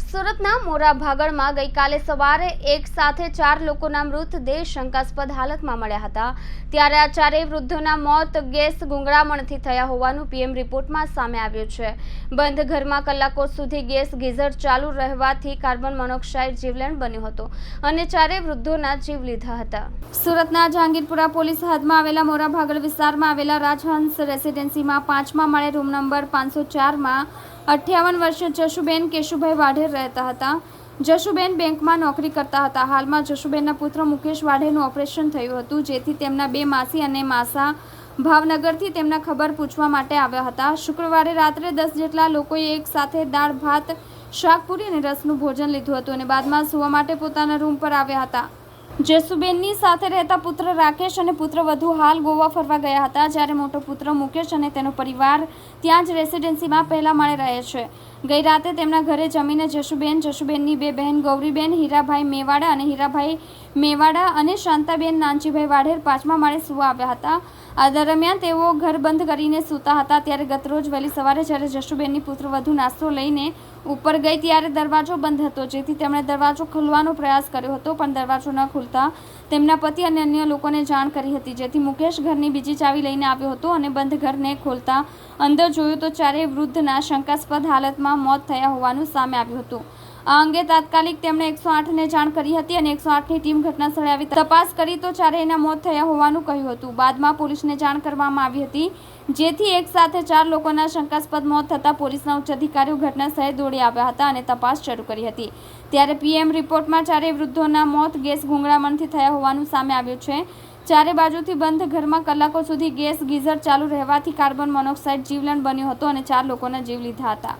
સુરતના મોરા ભાગળમાં ગઈકાલે સવારે એક સાથે ચાર લોકોના મૃતદેહ શંકાસ્પદ હાલતમાં મળ્યા હતા. ત્યારે આ ચારેય વૃદ્ધોના મોત ગેસ ગુંગળામણથી થયા હોવાનું પીએમ રિપોર્ટમાં સામે આવ્યું છે. બંધ ઘરમાં કલાકો સુધી ગેસ ગીઝર ચાલુ રહેવાથી કાર્બન મોનોક્સાઇડ જીવલેણ બન્યો હતો અને ચારેય વૃદ્ધોના જીવ લીધા હતા. સુરતના જહાંગીરપુરા પોલીસ હદમાં આવેલા મોરા ભાગળ વિસ્તારમાં આવેલા રાજહંસ રેસિડેન્સીમાં પાંચમા માળે રૂમ નંબર પાંચસો ચારમાં અઠ્યાવન વર્ષીય જશુબેન કેશુભાઈ વાઢેર રહેતા હતા. જશુબેન બેંકમાં નોકરી કરતા હતા. હાલમાં જશુબેનના પુત્ર મુકેશ વાઢેરનું ઓપરેશન થયું હતું, જેથી તેમના બે માસી અને માસા ભાવનગરથી તેમના ખબર પૂછવા માટે આવ્યા હતા. શુક્રવારે રાત્રે દસ જેટલા લોકોએ એક સાથે દાળ, ભાત શાકપુરી અને રસનું ભોજન લીધું હતું અને બાદમાં સૂવા માટે પોતાના રૂમ પર આવ્યા હતા. જસુબેનની સાથે રહેતા પુત્ર રાકેશ અને પુત્ર વધુ હાલ ગોવા ફરવા ગયા હતા, જ્યારે મોટો પુત્ર મુકેશ અને તેનો પરિવાર ત્યાં જ રેસિડેન્સીમાં પહેલા માળે રહે છે. ગઈ રાતે તેમના ઘરે જમીને જશુબેન જશુબેનની બે બહેન ગૌરીબેન, હીરાભાઈ મેવાડા અને હીરાભાઈ મેવાડા અને શાંતાબેન, નાનજીભાઈ વાઢેર પાંચમા માળે સુવા આવ્યા હતા. આ દરમિયાન તેઓ ઘર બંધ કરીને સૂતા હતા. ત્યારે ગતરોજ વહેલી સવારે જ્યારે જશુબેનની વધુ નાસ્તો લઈને ઉપર ગઈ ત્યારે દરવાજો બંધ હતો. જેથી તેમણે દરવાજો ખોલવાનો પ્રયાસ કર્યો હતો, પણ દરવાજો ન ખુલતા તેમના પતિ અને અન્ય લોકોને જાણ કરી હતી. જેથી મુકેશ ઘરની બીજી ચાવી લઈને આવ્યો હતો અને બંધ ઘરને ખોલતા અંદર જોયું તો ચારેય વૃદ્ધના શંકાસ્પદ હાલતમાં મોત થયા હોવાનું સામે આવ્યું હતું. આ અંગે તાત્કાલિક તેમણે એકસો આઠને જાણ કરી હતી અને એકસો આઠની ટીમ ઘટના સ્થળે આવી તપાસ કરી તો ચારેયના મોત થયા હોવાનું કહ્યું હતું. બાદમાં પોલીસને જાણ કરવામાં આવી હતી, જેથી એક સાથે ચાર લોકોના શંકાસ્પદ મોત થતાં પોલીસના ઉચ્ચ અધિકારીઓ ઘટના સ્થળે દોડી આવ્યા હતા અને તપાસ શરૂ કરી હતી. ત્યારે પીએમ રિપોર્ટમાં ચારેય વૃદ્ધોના મોત ગેસ ગુંગળામણથી થયા હોવાનું સામે આવ્યું છે. ચારે બાજુથી બંધ ઘરમાં કલાકો સુધી ગેસ ગીઝર ચાલુ રહેવાથી કાર્બન મોનોક્સાઇડ જીવલેણ બન્યો હતો અને ચાર લોકોના જીવ લીધા હતા.